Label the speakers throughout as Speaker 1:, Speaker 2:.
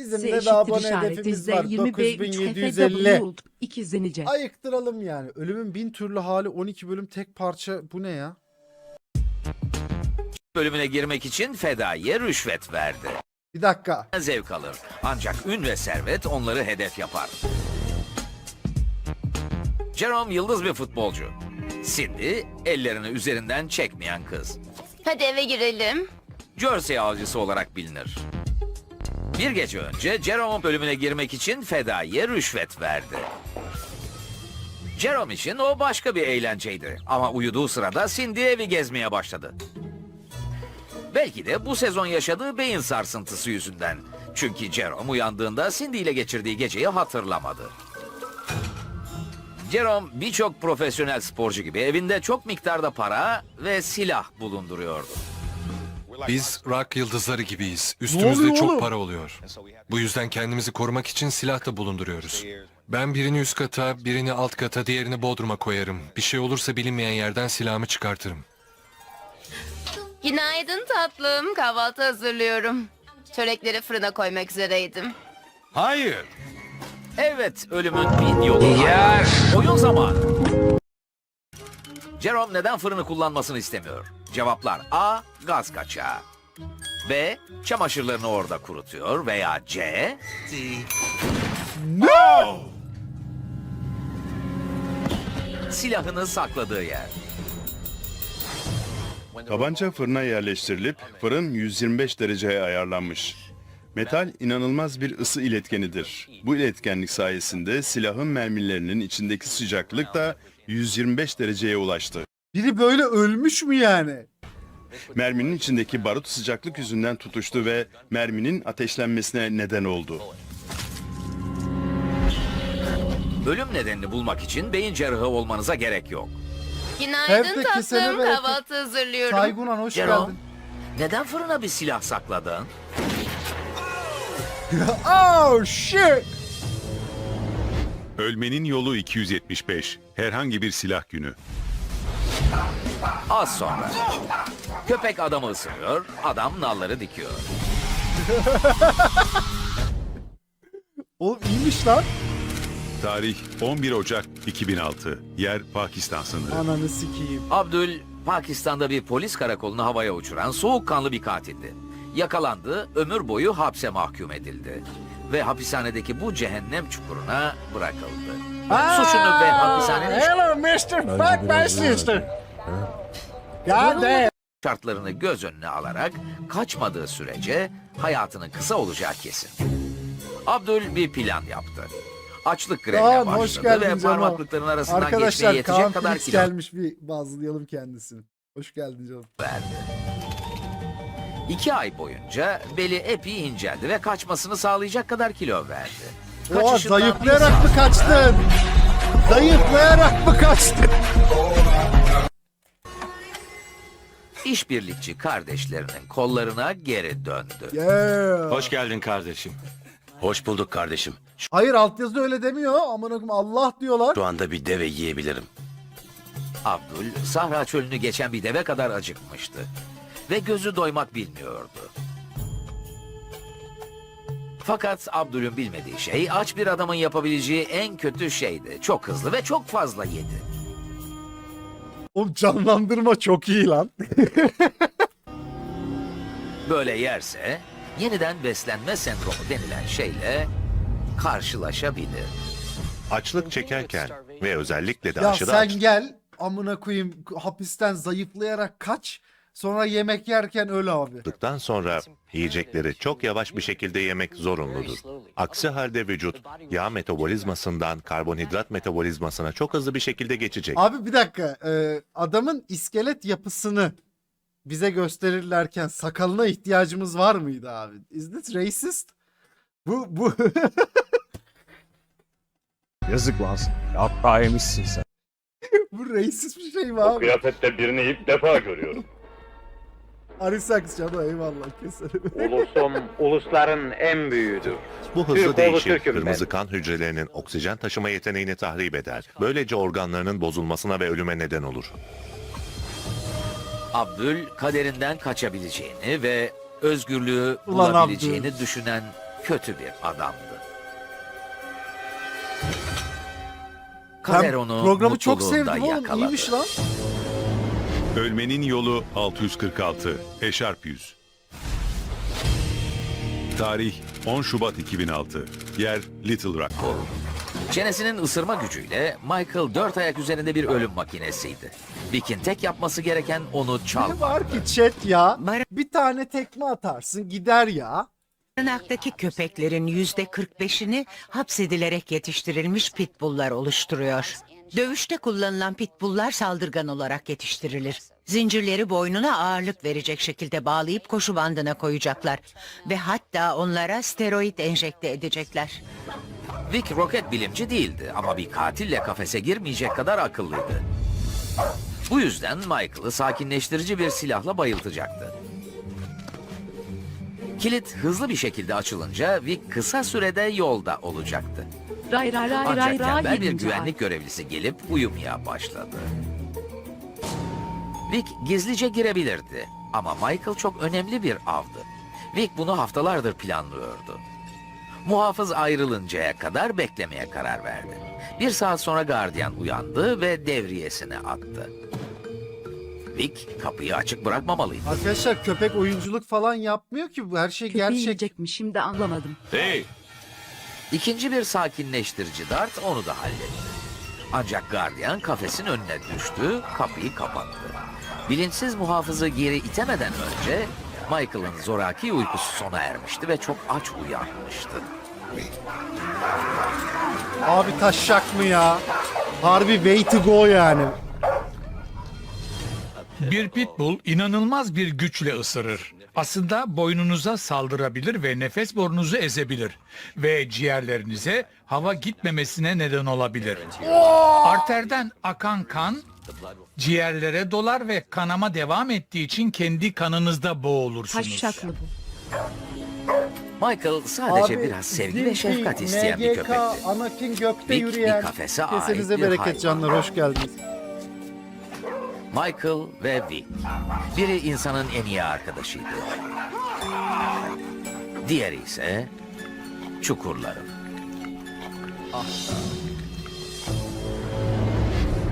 Speaker 1: Bizim
Speaker 2: Z
Speaker 1: de
Speaker 2: eşittir
Speaker 1: abone hedefimiz var.
Speaker 2: 20 B 3
Speaker 1: 9750.
Speaker 2: FW ikizlenici.
Speaker 1: Ayıktıralım yani. Ölümün bin türlü hali 12 bölüm tek parça. Bu ne ya?
Speaker 3: bölümüne girmek için fedaiye rüşvet verdi.
Speaker 1: Bir dakika.
Speaker 3: Zevk alır. Ancak ün ve servet onları hedef yapar. Jerome yıldız bir futbolcu. Cindy ellerini üzerinden çekmeyen kız.
Speaker 4: Hadi eve girelim.
Speaker 3: Jersey avcısı olarak bilinir. Bir gece önce Jerome bölümüne girmek için fedaiye rüşvet verdi. Jerome için o başka bir eğlenceydi. Ama uyuduğu sırada Cindy evi gezmeye başladı. Belki de bu sezon yaşadığı beyin sarsıntısı yüzünden. Çünkü Jerome uyandığında Cindy ile geçirdiği geceyi hatırlamadı. Jerome birçok profesyonel sporcu gibi evinde çok miktarda para ve silah bulunduruyordu.
Speaker 5: Biz rock yıldızları gibiyiz. Üstümüzde çok
Speaker 1: oğlum?
Speaker 5: para oluyor. Bu yüzden kendimizi korumak için silah da bulunduruyoruz. Ben birini üst kata, birini alt kata, diğerini bodruma koyarım. Bir şey olursa bilinmeyen yerden silahımı çıkartırım.
Speaker 4: Günaydın tatlım. Kahvaltı hazırlıyorum. Çörekleri fırına koymak üzereydim.
Speaker 5: Hayır.
Speaker 3: Evet, ölümün bin yolu. Yer. Oyun zamanı. Jerome neden fırını kullanmasını istemiyor? Cevaplar A. Gaz kaçağı. B. Çamaşırlarını orada kurutuyor veya C. No! Silahını sakladığı yer.
Speaker 6: Tabanca fırına yerleştirilip fırın 125 dereceye ayarlanmış. Metal inanılmaz bir ısı iletkenidir. Bu iletkenlik sayesinde silahın mermilerinin içindeki sıcaklık da 125 dereceye ulaştı.
Speaker 1: Biri böyle ölmüş mü yani?
Speaker 6: Merminin içindeki barut sıcaklık yüzünden tutuştu ve merminin ateşlenmesine neden oldu.
Speaker 3: Ölüm nedenini bulmak için beyin cerrahı olmanıza gerek yok.
Speaker 4: Günaydın
Speaker 1: kesene
Speaker 4: tatlım.
Speaker 1: bereket.
Speaker 4: Kahvaltı hazırlıyorum.
Speaker 1: Saygunan hoş
Speaker 3: Jerome,
Speaker 1: geldin.
Speaker 3: neden fırına bir silah sakladın?
Speaker 1: Oh shit.
Speaker 7: Ölmenin yolu 275. Herhangi bir silah günü.
Speaker 3: Az sonra. Köpek adamı ısırıyor, adam nalları dikiyor.
Speaker 1: Oğlum iyiymiş lan.
Speaker 7: Tarih 11 Ocak 2006. Yer Pakistan sınırı.
Speaker 1: Ananı sikeyim.
Speaker 3: Abdül, Pakistan'da bir polis karakolunu havaya uçuran soğukkanlı bir katildi. Yakalandı, ömür boyu hapse mahkum edildi. Ve hapishanedeki bu cehennem çukuruna bırakıldı. Suçunu ve hapishanenin
Speaker 1: Hello Mr. Fuck my sister. God damn.
Speaker 3: şartlarını göz önüne alarak kaçmadığı sürece hayatının kısa olacağı kesin. Abdül bir plan yaptı. Açlık grevine
Speaker 1: Kaan hoş
Speaker 3: başladı
Speaker 1: geldin
Speaker 3: ve
Speaker 1: canım.
Speaker 3: parmaklıkların arasından geçmeye
Speaker 1: Arkadaşlar
Speaker 3: yetecek
Speaker 1: Kaan
Speaker 3: kadar kilo
Speaker 1: gelmiş bir bazılayalım kendisini. Hoş geldin canım.
Speaker 3: verdi. İki ay boyunca beli epey inceldi ve kaçmasını sağlayacak kadar kilo verdi. Kaçışından bir
Speaker 1: zayıflayarak mı kaçtın? Zayıflayarak mı kaçtın?
Speaker 3: işbirlikçi kardeşlerinin kollarına geri döndü.
Speaker 1: Yeah.
Speaker 8: Hoş geldin kardeşim. Hoş bulduk kardeşim.
Speaker 1: Hayır altyazıda öyle demiyor. Amına koyayım Allah diyorlar.
Speaker 8: Şu anda bir deve yiyebilirim.
Speaker 3: Abdül, Sahra çölünü geçen bir deve kadar acıkmıştı. Ve gözü doymak bilmiyordu. Fakat Abdül'ün bilmediği şey aç bir adamın yapabileceği en kötü şeydi. Çok hızlı ve çok fazla yedi.
Speaker 1: Oğlum canlandırma çok iyi lan.
Speaker 3: Böyle yerse yeniden beslenme sendromu denilen şeyle karşılaşabilir.
Speaker 9: Açlık çekerken ve özellikle de
Speaker 1: ya
Speaker 9: aşırı
Speaker 1: sen
Speaker 9: aç
Speaker 1: gel amına koyayım hapisten zayıflayarak kaç. Sonra yemek yerken öl abi.
Speaker 9: açlıktan sonra yiyecekleri çok yavaş bir şekilde yemek zorunludur. Aksi halde vücut yağ metabolizmasından karbonhidrat metabolizmasına çok hızlı bir şekilde geçecek.
Speaker 1: Abi bir dakika. e, adamın iskelet yapısını bize gösterirlerken sakalına ihtiyacımız var mıydı abi? Is this racist? Bu bu
Speaker 10: Yazık lan. Hatta yemişsin sen.
Speaker 1: bu racist bir şey mi abi?
Speaker 6: kıyafette birini ilk defa görüyorum.
Speaker 1: Arisaks canım eyvallah keserim.
Speaker 11: Ulusum ulusların en büyüğüdür.
Speaker 9: Bu
Speaker 11: Türk
Speaker 9: hızlı
Speaker 11: oğlu
Speaker 9: değişim
Speaker 11: Türk'üm ben.
Speaker 9: kırmızı kan hücrelerinin oksijen taşıma yeteneğini tahrip eder. Böylece organlarının bozulmasına ve ölüme neden olur.
Speaker 3: Abdül kaderinden kaçabileceğini ve özgürlüğü
Speaker 1: Ulan
Speaker 3: bulabileceğini düşünen kötü bir adamdı. Kader
Speaker 1: Ben
Speaker 3: onu
Speaker 1: programı çok
Speaker 3: mutluluğunda
Speaker 1: sevdim oğlum.
Speaker 3: yakaladı.
Speaker 1: İyiymiş lan.
Speaker 7: Ölmenin yolu 646. Eşarp 100. Tarih 10 Şubat 2006. Yer Little Rock.
Speaker 3: Çenesinin ısırma gücüyle Michael dört ayak üzerinde bir ölüm makinesiydi. Vick'in tek yapması gereken onu
Speaker 1: Ne
Speaker 3: çalmak.
Speaker 1: var ki chat ya? Bir tane tekme atarsın gider ya.
Speaker 2: Barınaktaki köpeklerin yüzde 45'ini hapsedilerek yetiştirilmiş pitbulllar oluşturuyor. Dövüşte kullanılan pitbulllar saldırgan olarak yetiştirilir. Zincirleri boynuna ağırlık verecek şekilde bağlayıp koşu bandına koyacaklar. Ve hatta onlara steroid enjekte edecekler.
Speaker 3: Vic roket bilimci değildi ama bir katille kafese girmeyecek kadar akıllıydı. Bu yüzden Michael'ı sakinleştirici bir silahla bayıltacaktı. Kilit hızlı bir şekilde açılınca Vic kısa sürede yolda olacaktı.
Speaker 12: Ray ray ray
Speaker 3: Ancak
Speaker 12: ray ray
Speaker 3: tembel bir
Speaker 12: yedinci ay.
Speaker 3: güvenlik görevlisi gelip uyumaya başladı. Vic gizlice girebilirdi ama Michael çok önemli bir avdı. Vic bunu haftalardır planlıyordu. Muhafız ayrılıncaya kadar beklemeye karar verdi. Bir saat sonra gardiyan uyandı ve devriyesine attı. Vic kapıyı açık bırakmamalıydı.
Speaker 1: Arkadaşlar köpek oyunculuk falan yapmıyor ki. Bu her şey
Speaker 12: Köpeği
Speaker 1: gerçek.
Speaker 12: yiyecek mi şimdi anlamadım.
Speaker 7: Hey!
Speaker 3: İkinci bir sakinleştirici dart onu da halletti. Ancak gardiyan kafesin önüne düştü, kapıyı kapattı. Bilinçsiz muhafızı geri itemeden önce Michael'ın zoraki uykusu sona ermişti ve çok aç uyanmıştı.
Speaker 1: Abi taşak mı ya? Harbi way to go yani.
Speaker 10: Bir pitbull inanılmaz bir güçle ısırır. Aslında boynunuza saldırabilir ve nefes borunuzu ezebilir. Ve ciğerlerinize hava gitmemesine neden olabilir. Arterden akan kan ciğerlere dolar ve kanama devam ettiği için kendi kanınızda boğulursunuz.
Speaker 12: Taşşak mı bu?
Speaker 3: Michael sadece
Speaker 1: Abi,
Speaker 3: biraz sevgi ve şefkat isteyen bir
Speaker 1: MGK,
Speaker 3: köpekti.
Speaker 1: Anakin gökte
Speaker 3: Vic bir
Speaker 1: yürüyen.
Speaker 3: kafese ait
Speaker 1: Kesenize
Speaker 3: bir
Speaker 1: bereket
Speaker 3: hayvan.
Speaker 1: canlar hoş geldiniz.
Speaker 3: Michael ve Vic. Biri insanın en iyi arkadaşıydı. Diğeri ise çukurların.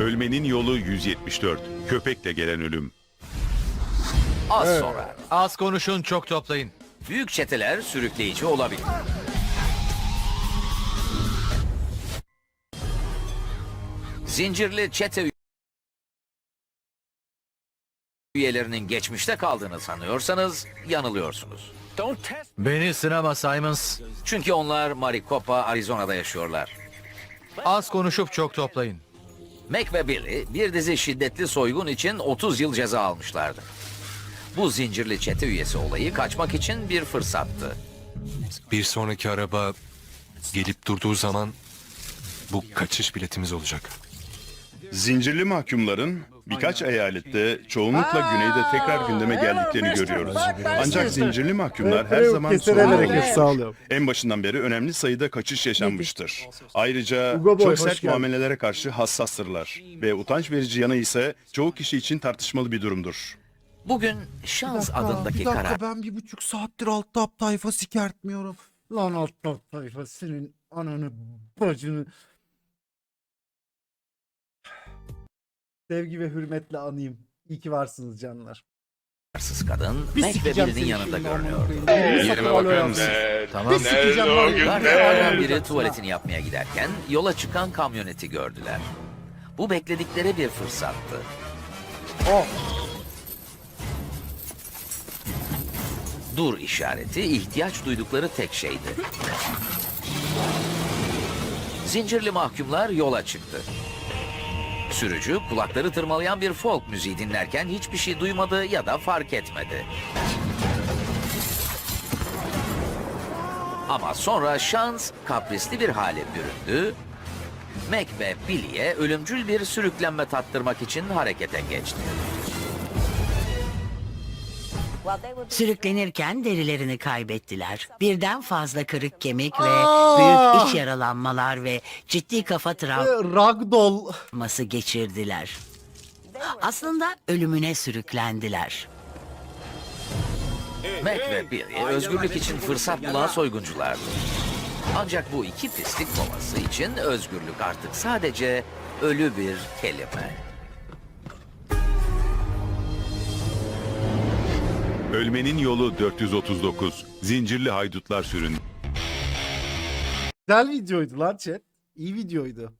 Speaker 7: Ölmenin yolu 174. Köpekle gelen ölüm.
Speaker 3: Az sonra
Speaker 5: Az konuşun çok toplayın.
Speaker 3: büyük çeteler sürükleyici olabilir. Zincirli çete üyelerinin geçmişte kaldığını sanıyorsanız yanılıyorsunuz.
Speaker 5: Beni sınama Simons.
Speaker 3: Çünkü onlar Maricopa, Arizona'da yaşıyorlar.
Speaker 5: Az konuşup çok toplayın.
Speaker 3: Mac ve Billy bir dizi şiddetli soygun için 30 yıl ceza almışlardı. Bu zincirli çete üyesi olayı kaçmak için bir fırsattı.
Speaker 5: Bir sonraki araba gelip durduğu zaman bu kaçış biletimiz olacak.
Speaker 6: Zincirli mahkumların birkaç eyalette çoğunlukla güneyde tekrar gündeme geldiklerini görüyoruz. Ancak zincirli mahkumlar her zaman
Speaker 1: olun.
Speaker 6: En başından beri önemli sayıda kaçış yaşanmıştır. Ayrıca çok sert muamelelere karşı hassastırlar. Ve utanç verici yanı ise çoğu kişi için tartışmalı bir durumdur.
Speaker 3: Bugün Şans adındaki
Speaker 1: bir dakika
Speaker 3: karar
Speaker 1: ben bir buçuk saattir alt tab tayfa sikertmiyorum. Lan alt tab tayfa senin ananı bacını. Sevgi ve hürmetle anayım. İyi ki varsınız canlar.
Speaker 3: Kararsız kadın
Speaker 1: Bir
Speaker 3: Mac ve
Speaker 1: sikeceğim seni
Speaker 3: yanında
Speaker 1: şimdi, amına
Speaker 3: görünüyordu.
Speaker 1: koyayım. Birini
Speaker 6: Yerime bakın.
Speaker 1: yapsın.
Speaker 5: Tamam.
Speaker 1: Bir sikeceğim var ya.
Speaker 3: Gardiyanlardan biri tuvaletini yapmaya giderken yola çıkan kamyoneti gördüler. Bu bekledikleri bir fırsattı.
Speaker 1: Oh.
Speaker 3: Dur işareti ihtiyaç duydukları tek şeydi. Zincirli mahkumlar yola çıktı. Sürücü kulakları tırmalayan bir folk müziği dinlerken hiçbir şey duymadı ya da fark etmedi. Ama sonra şans kaprisli bir hale büründü. Mac ve Billy'e ölümcül bir sürüklenme tattırmak için harekete geçti.
Speaker 2: Sürüklenirken derilerini kaybettiler. Birden fazla kırık kemik ve
Speaker 1: Aa!
Speaker 2: büyük iç yaralanmalar ve ciddi kafa
Speaker 1: Ee,
Speaker 2: travması geçirdiler. Aslında ölümüne sürüklendiler.
Speaker 3: Mac ve Billy özgürlük için fırsat bulan soygunculardı. Ancak bu iki pislik kovası için özgürlük artık sadece ölü bir kelime.
Speaker 7: Ölmenin yolu 439. Zincirli haydutlar sürün.
Speaker 1: Güzel videoydu lan chat. İyi videoydu.